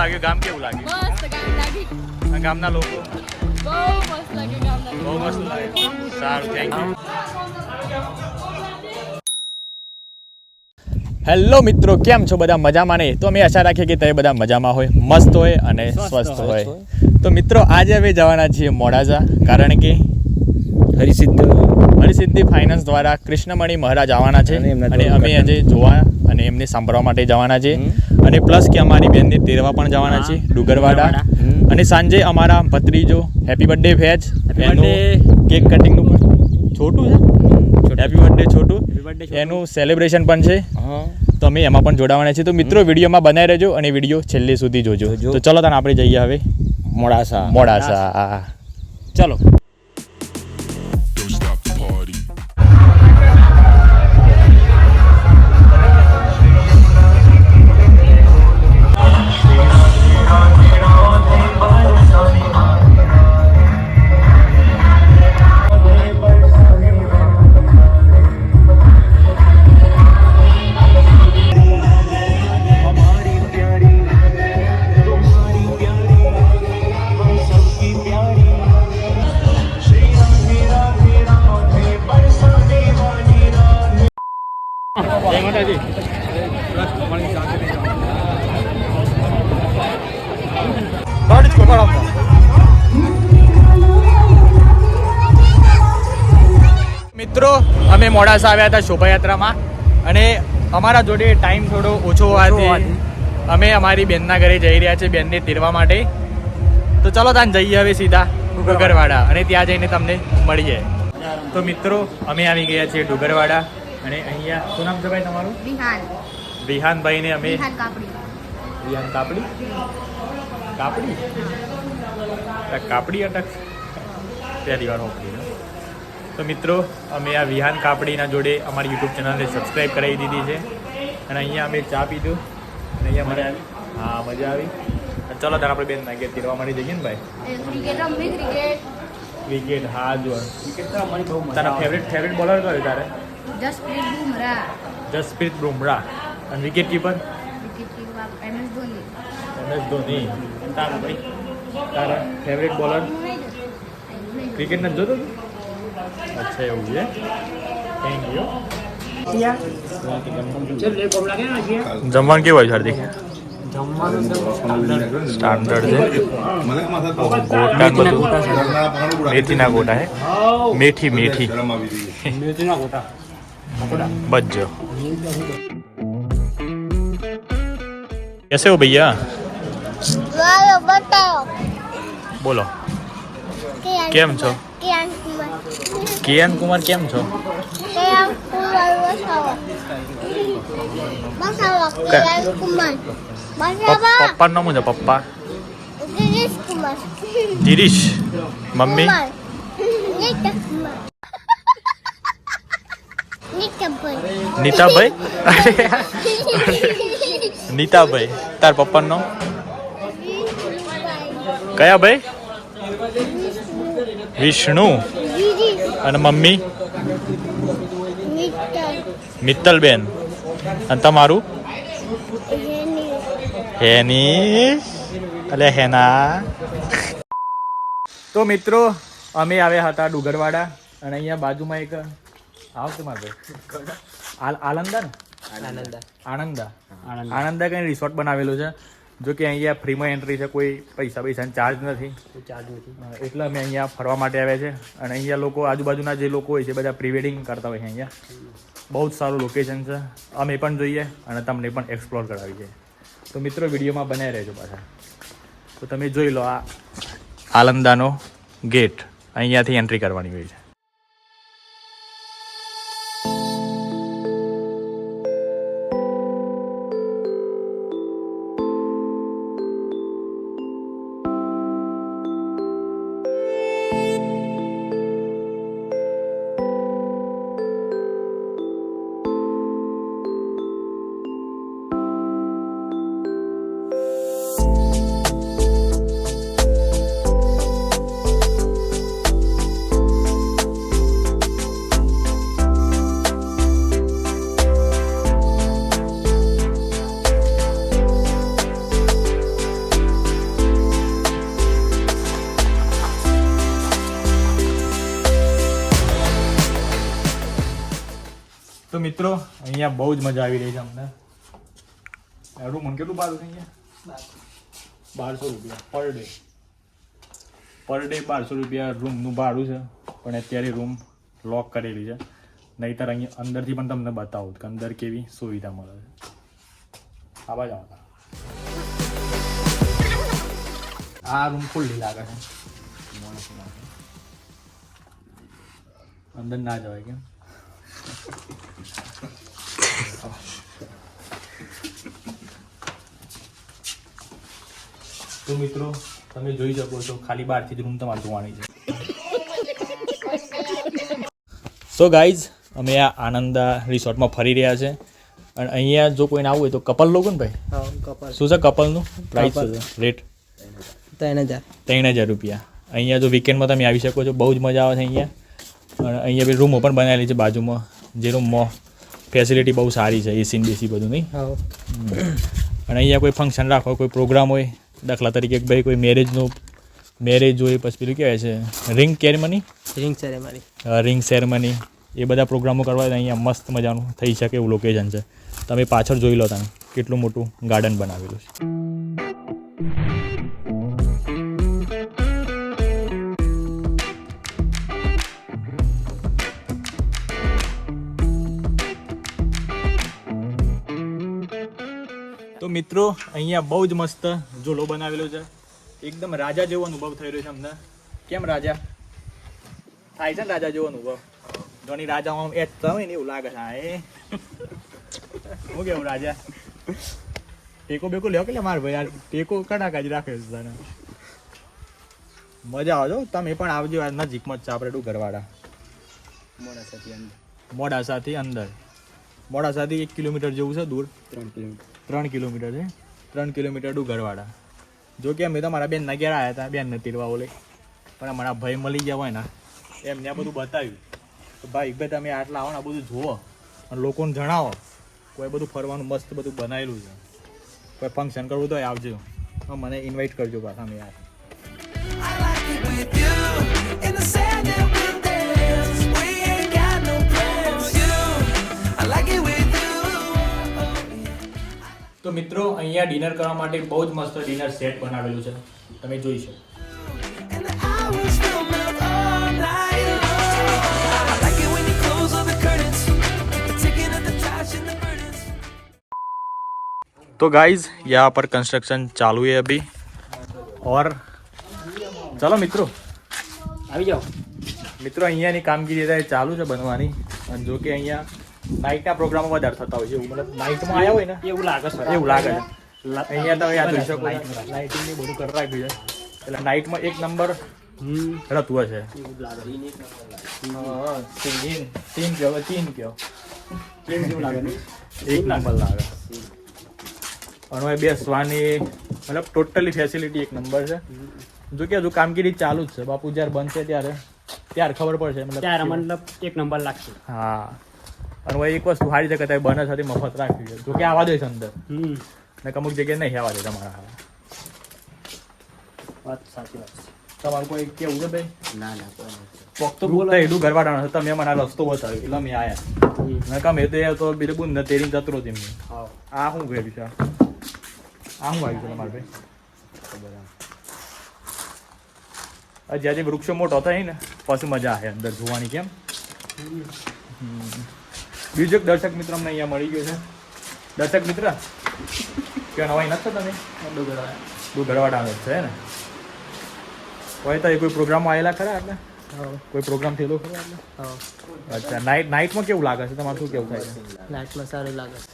લાગ્યું ગામ કેવું લાગ્યું મસ્ત ગામ લાગ્યું આ ગામના લોકો? બહુ મસ્ત લાગે ગામના બહુ મસ્ત લાગ્યું સારું થેન્ક યુ હેલો મિત્રો કેમ છો બધા મજામાં નહીં તો અમે આશા રાખીએ કે તમે બધા મજામાં હોય મસ્ત હોય અને સ્વસ્થ હોય. તો મિત્રો આજે અમે જવાના છીએ મોડાસા કારણ કે હરિસિદ્ધ હરિસિદ્ધિ ફાઇનાન્સ દ્વારા કૃષ્ણમણી મહારાજ આવવાના છે અને એમના અમે આજે જોવા અને એમને સાંભળવા માટે જવાના છે. અને પ્લસ કે અમારી બેનને તેરવા પણ જવાના છે ડુગરવાડા. અને સાંજે અમારા ભત્રીજો હેપી બર્થડે ફેજ. Happy એનું. કેક કટિંગનું પણ છોટું છે. Happy birthday Chhotu. છોટું. એનું સેલિબ્રેશન પણ છે. તમે તો અમે એમાં પણ જોડાવાના છે તો મિત્રો વિડીયોમાં બનાવી રહેજો અને વીડિયો છેલ્લે સુધી જોજો. જોજો. તો ચલો તને આપણે જઈએ હવે. મોડાસા. મોડાસા ચલો. અમે મોડાસા આવ્યા હતા શોભાયાત્રામાં અને અમારા જોડે ટાઈમ થોડો ઓછો હોવાથી અમે અમારી બેનના ઘરે જઈ રહ્યા છીએ બેનને તેરવા માટે. તો ચલો તાન જઈએ હવે સીધા ડુગરવાડા અને ત્યાં જઈને તમને મળીએ. તો મિત્રો અમે આવી ગયા છીએ ડુગરવાડા અને અહીંયા શું નામ છે ભાઈ તમારું? વિહાન વિહાનભાઈને અમે વિહાન કાપડી. વિહાન કાપડી? કાપડી? કાપડી અટક. પહેલી વાર હોપડી તો મિત્રો અમે આ વિહાન કાપડીના જોડે અમારી યુટ્યુબ ચેનલને સબસ્ક્રાઈબ કરાવી દીધી છે. અને અહીંયા અમે ચા પીધું. અને અહીંયા મજા આવી? હા મજા આવી. અને ચલો તાર આપણે બેન નાગીએ તીરવા મળી જઈએ ને ભાઈ? ક્રિકેટ રમવી ક્રિકેટ ક્રિકેટ હા જો તારા ફેવરેટ ફેવરેટ બોલર કયો તારે? જસપ્રીત બુમરા જસપ્રીત બુમરા અને wicket keeper wicket keeper M S Dhoni. M S Dhoni. તારા ભાઈ? તારા ફેવરેટ બોલર ક્રિકેટ નથી જોતો તું? અચ્છા એવું છે થેન્ક યુ જમવાનું કેવું હોય છે હાર્દિક સ્ટાન્ડર્ડ છે ગોટા બધું મેથીના ગોટા હે મેથી મેથી બજો कैसे हो भैया મારો બતાવો બોલો કિયાન કેમ છો કિયાન કુમાર કિયાન કુમાર કેમ છો કિયાન કુમાર બતાવો બતાવો કિયાન કુમાર બતાવો પપ્પાનું નામ શું છે પપ્પા ગિરીશ કુમાર ગિરીશ મમ્મી કુમાર નીતા કુમાર નીતાભાઈ નીતાભાઈ નીતાભાઈ તાર પપ્પાનું નામ કયા ભાઈ વિષ્ણુ અને મમ્મી? મિત્તલબેન. અને તમારું? હેની અલે હેના. તો મિત્રો અમે આવ્યા હતા ડુગરવાડા અને અહીંયા બાજુમાં એક આવશે મારે. આલ- આલંદા ને? આનંદા. આનંદા. કઈ રિસોર્ટ બનાવેલું છે. જો કે અહીંયા ફ્રીમાં એન્ટ્રી છે કોઈ પૈસા પૈસાનો ચાર્જ નથી. હા, એટલે અમે અહીંયા ફરવા માટે આવ્યા છે. અને અહીંયા લોકો આજુબાજુના જે લોકો હોય છે બધા પ્રી વેડિંગ કરતા હોય છે અહીંયા. બહુ જ સારું લોકેશન છે. અમે પણ જોઈએ અને તમને પણ એક્સપ્લોર કરાવી છે તો મિત્રો વિડીયોમાં બનાવી રહેજો પાછા. તો તમે જોઈ લો આ આલંદાનો ગેટ અહીંયાથી એન્ટ્રી કરવાની હોય છે. મિત્રો, અહીંયા બહુ જ મજા આવી રહી છે અમને. રૂમ મને કેટલું ભાડું અહીંયા? બારસો રૂપિયા પર ડે પર ડે બારસો રૂપિયા રૂમનું ભાડું છે, પણ અત્યારે રૂમ લોક કરેલી છે. નહીતર અહીંયા અંદરથી પણ તમને બતાવું કે અંદર કેવી સુવિધા મળે છે. આવા જ આવતા આ રૂમ ખુલ્લી લાગે છે અંદર ના જવાય કેમ? તો મિત્રો તમે જોઈ શકો છો ખાલી બહારથી જ રૂમ તમારે જોવાની છે. સો ગાઈઝ અમે આ આનંદા રિસોર્ટમાં ફરી રહ્યા છે. અને અહીંયા જો કોઈને આવવું હોય તો કપલ લોકો ને ભાઈ? શું છે કપલનું? પ્રાઇસ શું છે? રેટ ત્રણ હજાર ત્રણ હજાર રૂપિયા. અહીંયા જો વીકેન્ડમાં તમે આવી શકો છો બહુ જ મજા આવે છે અહીંયા. અને અહીંયા બી રૂમો પણ બનાવેલી છે બાજુમાં. જે રૂમમાં ફેસિલિટી બહુ સારી છે એસી બેસી બધું નહીં. અને અહીંયા કોઈ ફંક્શન રાખો કોઈ પ્રોગ્રામ હોય દાખલા તરીકે ભાઈ કોઈ મેરેજનું મેરેજ હોય પછી પેલું કહેવાય છે ring ceremony ring ceremony ring ceremony એ બધા પ્રોગ્રામો કરવા અહીંયા મસ્ત મજાનું થઈ શકે એવું લોકેશન છે. તમે પાછળ જોઈ લો તમે કેટલું મોટું ગાર્ડન બનાવેલું છે. તો મિત્રો અહીંયા બહુ જ મસ્ત ઝૂલો બનાવેલો છે. એકદમ રાજા જેવો અનુભવ થઈ રહ્યો છે અમને. કેમ રાજા? થાય છે ને રાજા જેવો અનુભવ. ધોની રાજા આમ એ હોય ને એવું લાગે છે હા એ. હું કેવું રાજા? ટેકો બેકો લ્યો કે મારે ભાઈ યાર ટેકો કડાકા જ રાખે છે તને. મજા આવજો તમે પણ આવજો આ નજીકમાં જ છે આપણે ડુગરવાડા. મોડાસાથી અંદર. મોડાસાથી એક કિલોમીટર જેવું છે દૂર. ત્રણ કિલોમીટર. છે. ત્રણ કિલોમીટર ડુગરવાડા. જો કે અમે તો મારા બેનના ઘેર આવ્યા હતા, બેનને તીરવા ઓલે. પણ અમારા ભાઈ મળી ગયા હોય ને, એમને આ બધું બતાવ્યું. તો ભાઈ ભાઈ, તમે આટલા આવો ને, આ બધું જુઓ. અને લોકોને જણાવો. કોઈ બધું ફરવાનું મસ્ત બધું બનાવેલું છે. કોઈ ફંક્શન કરવું તો આવજો. મને ઇન્વાઇટ કરજો પાછા યાર. તો મિત્રો અહીંયા ડિનર કરવા માટે બહુ જ મસ્ત ડિનર સેટ બનાવેલું છે તમે જોઈ શકો And the hours will melt all night long. I like it when you close all the curtains. The ticking of the touch and the burdens. तो गाइज यहाँ पर कंस्ट्रक्शन चालू है अभी और चलो મિત્રો આવી જાઓ મિત્રો અહીંયાની કામગીરી અત્યારે ચાલુ છે બનવાની અને જો કે અહીંયા નાઇટના પ્રોગ્રામો વધારે થતા હોય છે. એવું મતલબ નાઇટમાં આવ્યા હોય ને એવું લાગે છે. એવું લાગે છે. અહીંયા તમે યાદ જોઈ શકો લાઇટિંગ બધું કરી રાખ્યું છે. એટલે નાઇટમાં એક નંબર રતું હશે. તીન તીન કયો તીન કયો. કેમ કેવું લાગે એક નંબર લાગે. અને બેસવાની મતલબ ટોટલી ફેસિલિટી એક નંબર છે. જો કે હજુ કામગીરી ચાલુ જ છે. બાપુ જ્યારે બનશે ત્યારે ત્યારે ખબર પડશે મતલબ ત્યારે મતલબ એક નંબર લાગશે. હા. અને હવે એક વસ્તુ સારી જગ્યા તમે બને સાથે મફત રાખવી છે. જો કે આવવા દે છે અંદર. ને અમુક જગ્યાએ નહીં આવવા દે તમારા વાત સાચી વાત છે. તમારું કોઈ કેવું છે ભાઈ ના ના કોઈ પોક તો બોલો. એટલું ઘરવાળાનો છે. તમે મને આ રસ્તો બતાવ્યો. એટલે મેં આયા. મેં કમે તો એ તો બીજું બુંદ ને તેરી જતો રહ્યો તેમને આ શું કર્યું છે? આ શું આવ્યું છે તમારે ભાઈ? આ જ્યાં જે વૃક્ષો મોટો થાય ને પછી મજા આવે અંદર જોવાની કેમ? હમ. બીજો એક દર્શક મિત્ર અમને અહીંયા મળી ગયો છે. દર્શક મિત્ર? કે નવાઈ નથી તમે ડુગરવાડા. આવે છે ને? હોય તો એ કોઈ પ્રોગ્રામ આવેલા ખરા એટલે કોઈ પ્રોગ્રામ થયેલો ખરો એટલે અચ્છા નાઇટ નાઇટમાં કેવું લાગે છે? તમારે શું કેવું થાય છે? લાઇટમાં સારું લાગે છે.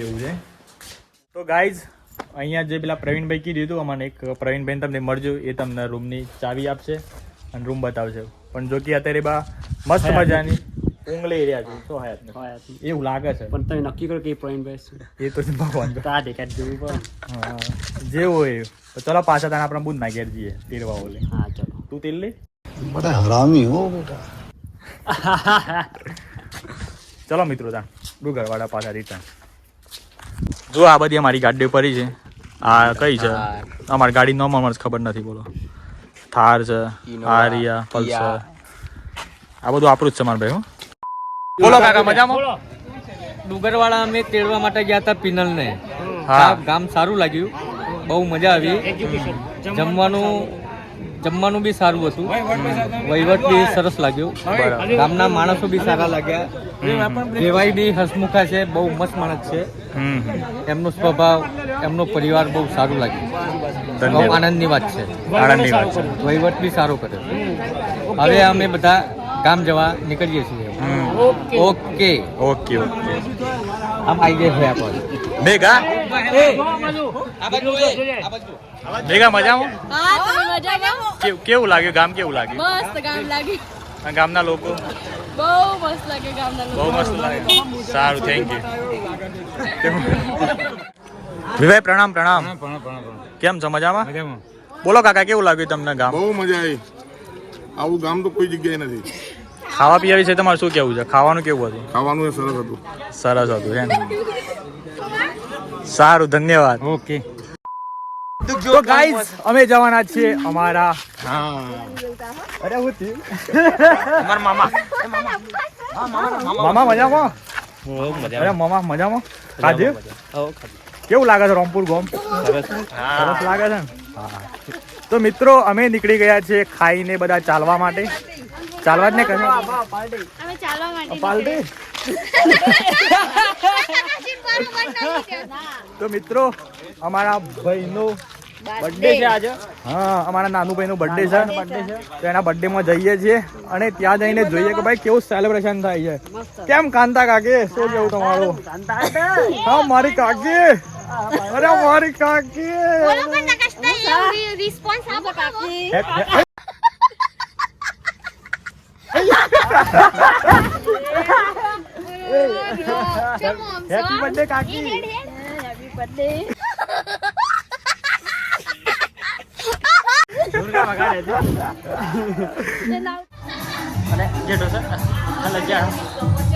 એવું છે? તો ગાઈઝ અહીંયા જે પેલા પ્રવીણભાઈ કીધું હતું અમને એક પ્રવીણભાઈ તમને મળજો એ તમને રૂમની ચાવી આપશે અને રૂમ બતાવશે. પણ જો કે અત્યારે બા મસ્ત મજાની ઊંઘ લઈ રહ્યા છે તો હયાત નથી એવું લાગે છે. પણ તમે નક્કી કરો કે પ્રવીણભાઈ એ તો ભગવાન આ દેખાત જેવું પણ. હા જેવું એ. તો ચલો પાછા તને આપણે બુંદ ના ઘેર જઈએ તેરવા ઓલે. હા ચલો. તું તેલ લે બડા ચલો મિત્રો તાણ ડુગરવાડા પાછા રિટર્ન જો આ બધી અમારી ગાડી પડી છે. આ કઈ છે? અમારી ગાડી નોર્મલ મને ખબર નથી બોલો. થાર છે આરિયા પલ્સર. આ બધું આપણું જ છે મારા ભાઈ હું. બોલો કાકા મજામાં? ડુંગરવાળા અમે તેડવા માટે ગયા હતા પિનલને. હા. ગામ સારું લાગ્યું. બહુ મજા આવી. જમવાનું જમવાનું બી સારું હતું. વહીવટ બી સરસ લાગ્યો. ગામના માણસો બી સારા લાગ્યા. કહેવાય બી હસમુખા છે બહુ મસ્ત માણસ છે. એમનો સ્વભાવ એમનો પરિવાર બહુ સારું લાગ્યું. બહુ આનંદની વાત છે. આનંદની વાત છે. વહીવટ બી સારો કર્યો. હવે અમે બધા ગામ જવા નીકળીએ છીએ. ઓકે. ઓકે. ઓકે આમ આવી ગયા છે આપણે. ભેગા ભેગા મજામાં? હા તમે મજામાં? કેવું કેવું લાગ્યું? ગામ કેવું લાગ્યું? મસ્ત ગામ લાગ્યું. આ ગામના લોકો? બહુ મસ્ત લાગે ગામના લોકો. બહુ મસ્ત લાગે. સારું થેન્ક યુ વિવેક પ્રણામ પ્રણામ. કેમ છો? મજામાં. બોલો કાકા કેવું લાગ્યું તમને ગામ? બહુ મજા આવી. આવું ગામ તો કોઈ જગ્યાએ નથી. ખાવા પીવા વિશે તમારે શું કેવું છે? ખાવાનું કેવું હતું? ખાવાનું સરસ હતું. સરસ હતું એમ. સારું ધન્યવાદ. ઓકે. તો ગાઈસ અમે જવાના છીએ અમારા અરે હું થયું? મામા. મજામાં? અરે મામા મજામાં? ખાધ્યું? કેવું લાગે છે રોમપુર ગોમ? સરસ લાગે છે ને? હા. તો મિત્રો અમે નીકળી ગયા છીએ ખાઈને બધા ચાલવા માટે. ચાલવા જ ને કરે અમે ચાલવા માટે પાલટી તો મિત્રો અમારા ભાઈનો બર્થડે છે આજે. હા અમારા નાનું ભાઈનો બર્થડે છે. તો એના બર્થડે માં જઈએ છીએ અને ત્યાં જઈને જોઈએ કે ભાઈ કેવું સેલિબ્રેશન થાય છે. કેમ કાંતા કાકી? શું કેવું તમારું? હા મારી કાકી. અરે મારી કાકી. રિસ્પોન્સ આપો કાકી. હે- હે- હેપી બર્થડે કાકી. I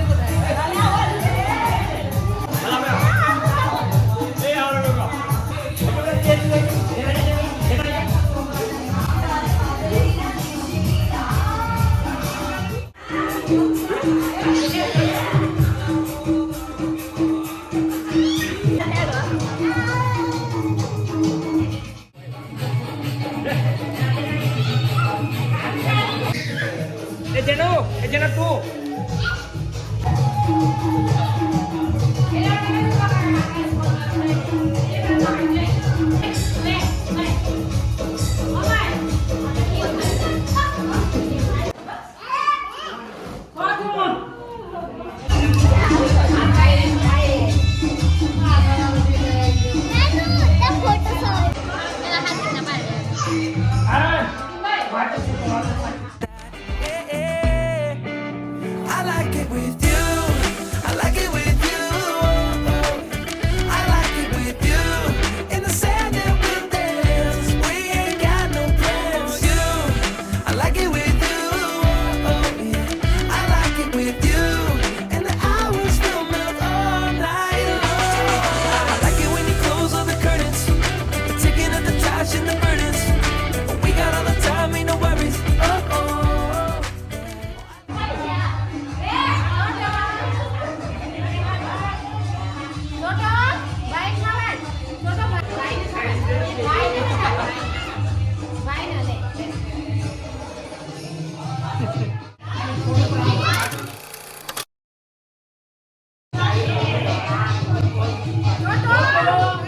Doutor!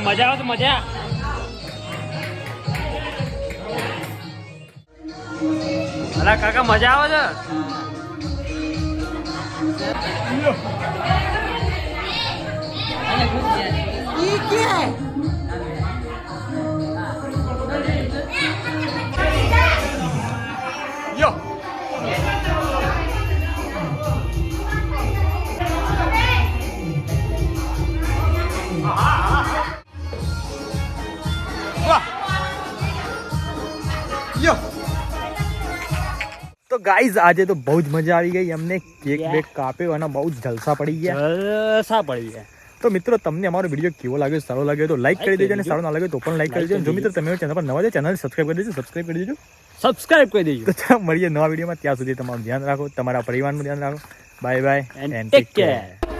મજા આવે તો મજા. અલા કાકા મજા આવે છે? ગાઈઝ આજે તો બહુ જ મજા આવી ગઈ. અમને કેક બેક કાપ્યો અને બહુ જ જલસા પડી ગયા. જલસા પડી ગયા. તો મિત્રો તમને અમારો વીડિયો કેવો લાગ્યો? સારો લાગ્યો તો લાઈક કરી દેજો અને સારો ના લાગે તો પણ લાઈક કરી દેજો. જો મિત્રો તમે ચેનલ પર નવા છે ચેનલ સબસ્ક્રાઈબ કરી દેજો સબસ્ક્રાઈબ કરી દેજો. સબસ્ક્રાઇબ કરી દેજો. તો મળીએ નવા વિડીયોમાં ત્યાં સુધી તમારું ધ્યાન રાખો તમારા પરિવારનું ધ્યાન રાખો. Bye bye and take care.